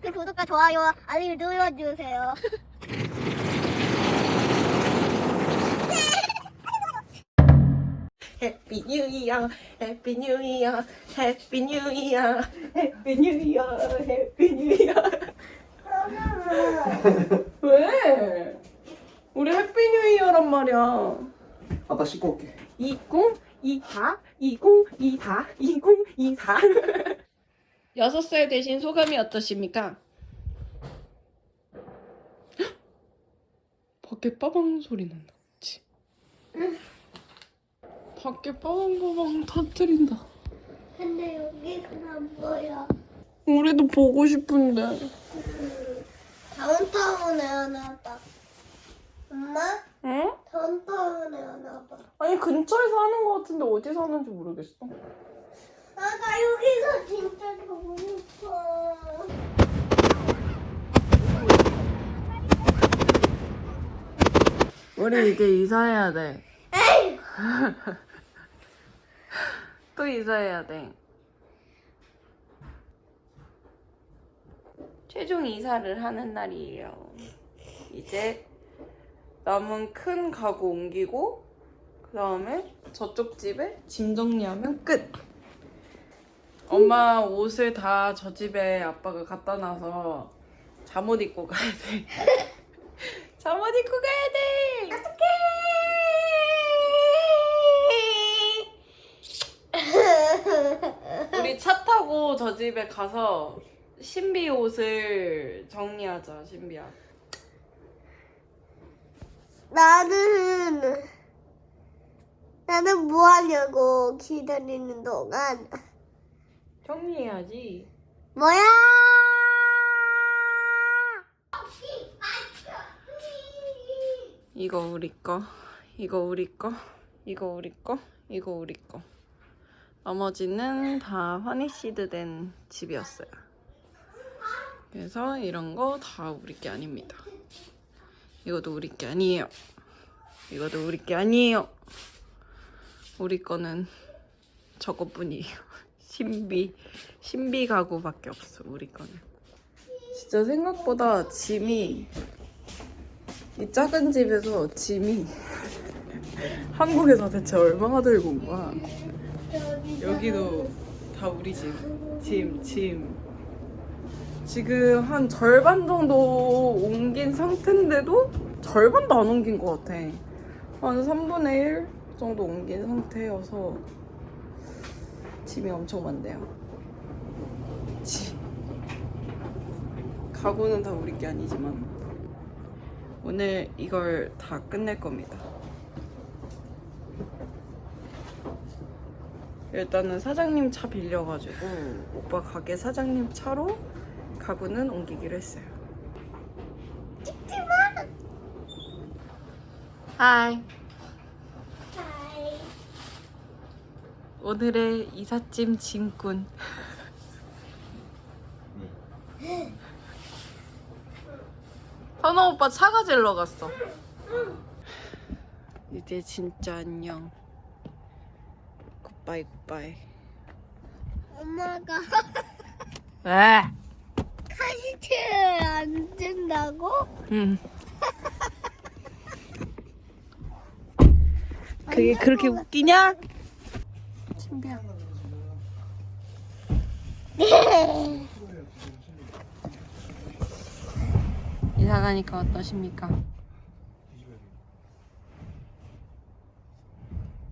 그 구독과 좋아요 알림 눌러주세요. 해피 뉴 이어 해피 뉴 이어 해피 뉴 이어 해피 뉴 이어 해피 뉴 이어 왜? 우리 해피 뉴 이어란 말이야 아빠 씻고 올게. 2024 2024 2024 6살 되신 소감이 어떠십니까? 헉! 밖에 빠방 소리 난다 그치? 밖에 빠방빠방 터뜨린다 근데 여기서는 안 보여. 우리도 보고 싶은데 다운타운에 하나 봐. 엄마? 응? 다운타운에 하나 봐. 아니 근처에 사는 것 같은데 어디 사는지 모르겠어 아, 나 여기서 진짜 보고 싶어. 우리 이제 이사해야 돼 에이! 또 이사해야 돼. 최종 이사를 하는 날이에요. 이제 남은 큰 가구 옮기고 그 다음에 저쪽 집에 짐 정리하면 끝. 엄마 옷을 다 저 집에 아빠가 갖다 놔서 잠옷 입고 가야 돼. 잠옷 입고 가야 돼. 우리 차 타고 저 집에 가서 신비 옷을 정리하자, 신비야. 나는 나는 뭐 하냐고 기다리는 동안 정리해야지. 뭐야? 이거 우리 거, 이거 우리 거, 이거 우리 거, 이거 우리 거. 나머지는 다 화니시드 된 집이었어요. 그래서 이런 거 다 우리 게 아닙니다. 이것도 우리 게 아니에요. 이것도 우리 게 아니에요. 우리 거는 저것뿐이에요. 신비, 신비 가구밖에 없어, 우리 거는. 진짜 생각보다 짐이 이 작은 집에서 짐이 한국에서 대체 얼마나 들고 온 거야? 여기도 다 우리 집. 짐, 짐. 지금 한 절반 정도 옮긴 상태인데도 절반도 안 옮긴 것 같아. 한 3분의 1 정도 옮긴 상태여서 짐이 엄청 많네요. 짐. 가구는 다 우리 게 아니지만 오늘 이걸 다 끝낼 겁니다. 일단은 사장님 차 빌려가지고 오빠 가게 사장님 차로 가구는 옮기기로 했어요. 하이. 오늘의 이삿짐 짐꾼. 현호 오빠 차가 질러 갔어. 이제 진짜 안녕. 굿바이 굿바이. 엄마가 왜? 카시트를 안 준다고? 응. 그게 그렇게 웃기냐? 신비야. 이사 가니까 어떠십니까?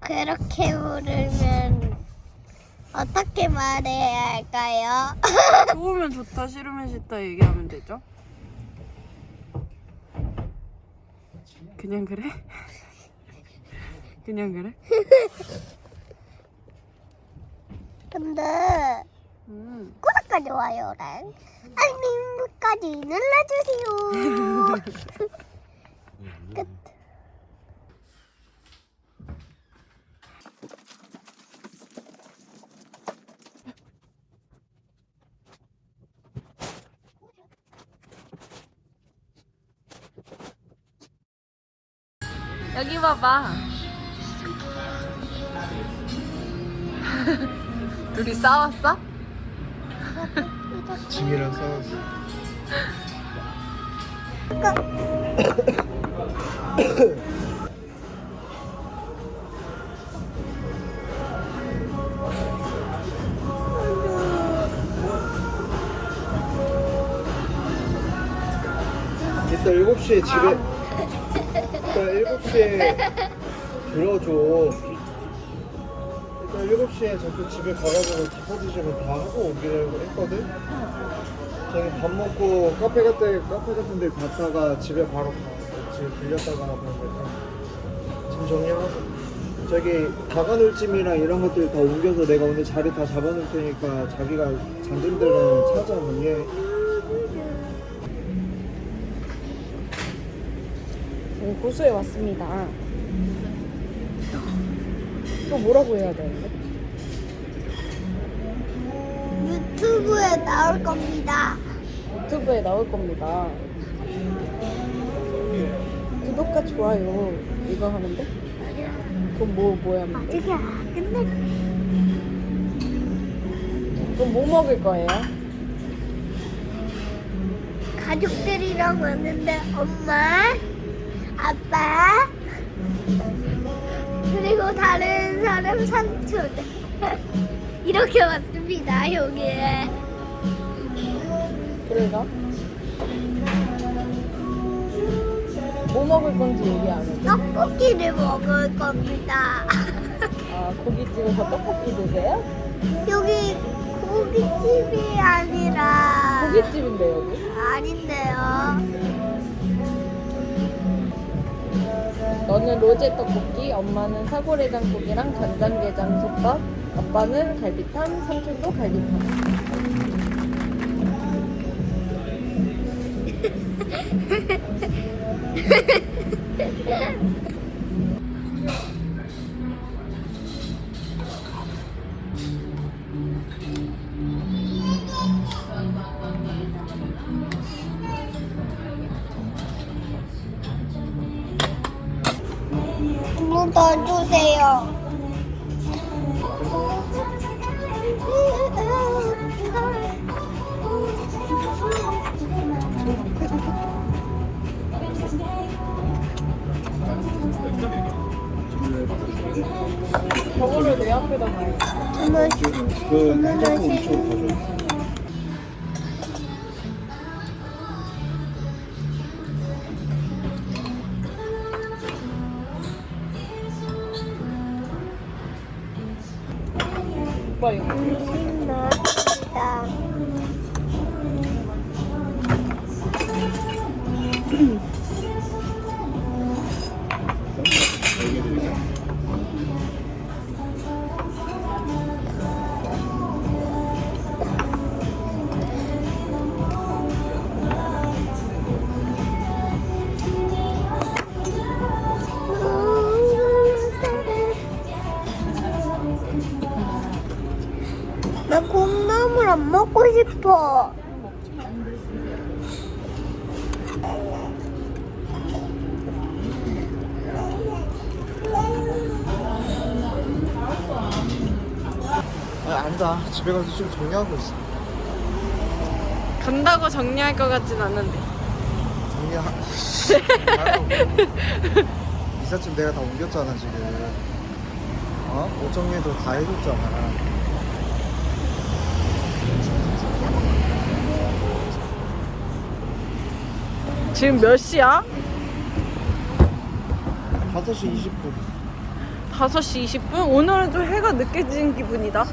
그렇게 부르면 어떻게 말해야 할까요? 좋으면 좋다, 싫으면 싫다 얘기하면 되죠? 그냥 그래? 그냥 그래? 근데 음. 구독과 좋아요랑 알림까지 눌러주세요. 끝. 여기 봐봐. 둘이 싸웠어? 짐이랑 싸웠어. 이따 7시에 집에 이따 7시에 들어줘 이따 7시에 저쪽 집에 가가지고 디포지션을 다 하고 오기로 했거든. 저기 밥 먹고 카페 갔다 카페 같은 데 갔다가 집에 바로 가 집에 들렸다가 그런 짐 정리하고. 저기 다가놀 짐이랑 이런 것들 다 옮겨서 내가 오늘 자리 다 잡아놓을 테니까 자기가 잠든 데는 찾아 정리해 지금 고수에 왔습니다. 또 뭐라고 해야 되는데? 유튜브에 나올 겁니다. 유튜브에 나올 겁니다. 구독과 좋아요 이거 하는데? 그럼 뭐, 뭐 하면 돼? 아직이야. 근데 그럼 뭐 먹을 거예요? 가족들이랑 왔는데 엄마, 아빠, 그리고 다른 사람 삼촌 이렇게 왔습니다 여기에. 그래서? 뭐 먹을 건지 얘기 안 해. 떡볶이를 먹을 겁니다. 아, 고깃집에서 떡볶이 드세요? 여기 고깃집이 아니라 고깃집인데, 여기? 아닌데요. 너는 로제 떡볶이, 엄마는 사골해장국이랑 간장게장 솥밥, 아빠는 갈비탕, 삼촌도 갈비탕. 그 냉장고 위쪽으로 가져 오빠. 신났다. 싶어. 아 앉아 집에 가서 좀 정리하고 있어 간다고 정리할 것 같진 않은데. 정리하 이삿짐 내가 다 옮겼잖아 지금 어? 옷 정리도 다 해줬잖아 지금 몇 시야? 5시 20분 5시 20분? 오늘도 해가 늦게 진 기분이다.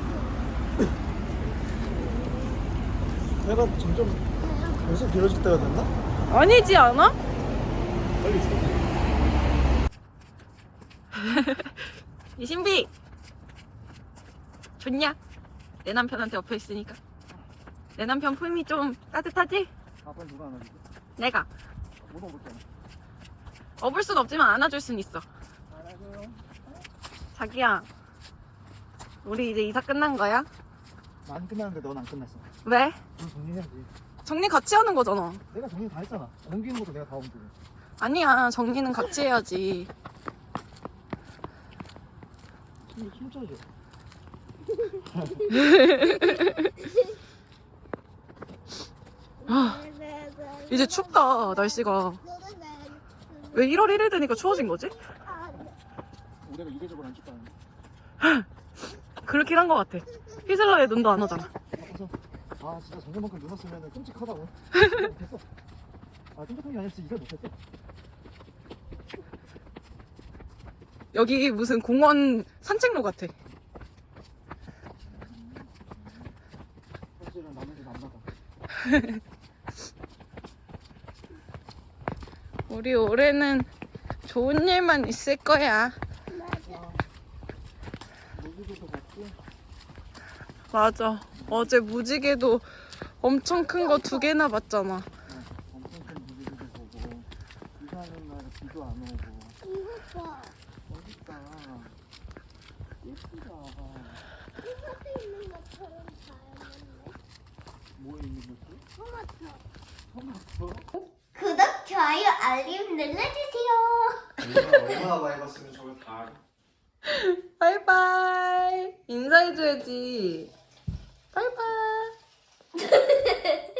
내가 점점 계속 길어질 때가 됐나? 아니지 않아? 빨리 줘 이신비! 좋냐? 내 남편한테 엎여 있으니까. 내 남편 품이 좀 따뜻하지? 아빠 누가 안아주지? 내가. 못 먹었잖아 업을 순 없지만 안아줄 순 있어. 안아줘요 자기야. 우리 이제 이사 끝난 거야? 난 끝났는데 넌 안 끝났어 왜? 넌 정리해야지 정리 같이 하는 거잖아. 내가 정리 다 했잖아 옮기는 것도 내가 다 옮기고 아니야. 정리는 같이 해야지. 좀 힘줘줘 아. 이제 춥다 날씨가 왜 1월 1일 되니까 추워진 거지? 올해가 이례적으로 안 춥다. 그렇긴 한 것 같아 히슬러에 눈도 안 오잖아 아 진짜 작년만큼 눈 왔으면 끔찍하다고. 아 끔찍한 게 진짜 이사 못했어. 여기 무슨 공원 산책로 같아 사실은 나는 집안 나가. 우리 올해는 좋은 일만 있을 거야? 맞아 어제 무지개도 엄청 큰 거 두 개나 봤잖아 엄청 큰 무지개도 보고 이사하는 날 비도 안 오고 이거 봐. 멋있다. 예쁘다. 이것도 있는 것처럼 다양한데. 뭐에 있는 거지? 토마토. 토마토? 좋아요, 알림 눌러주세요. 얼마나 많이 봤으면 저를 다. 바이바이. 인사해줘야지. 바이바이.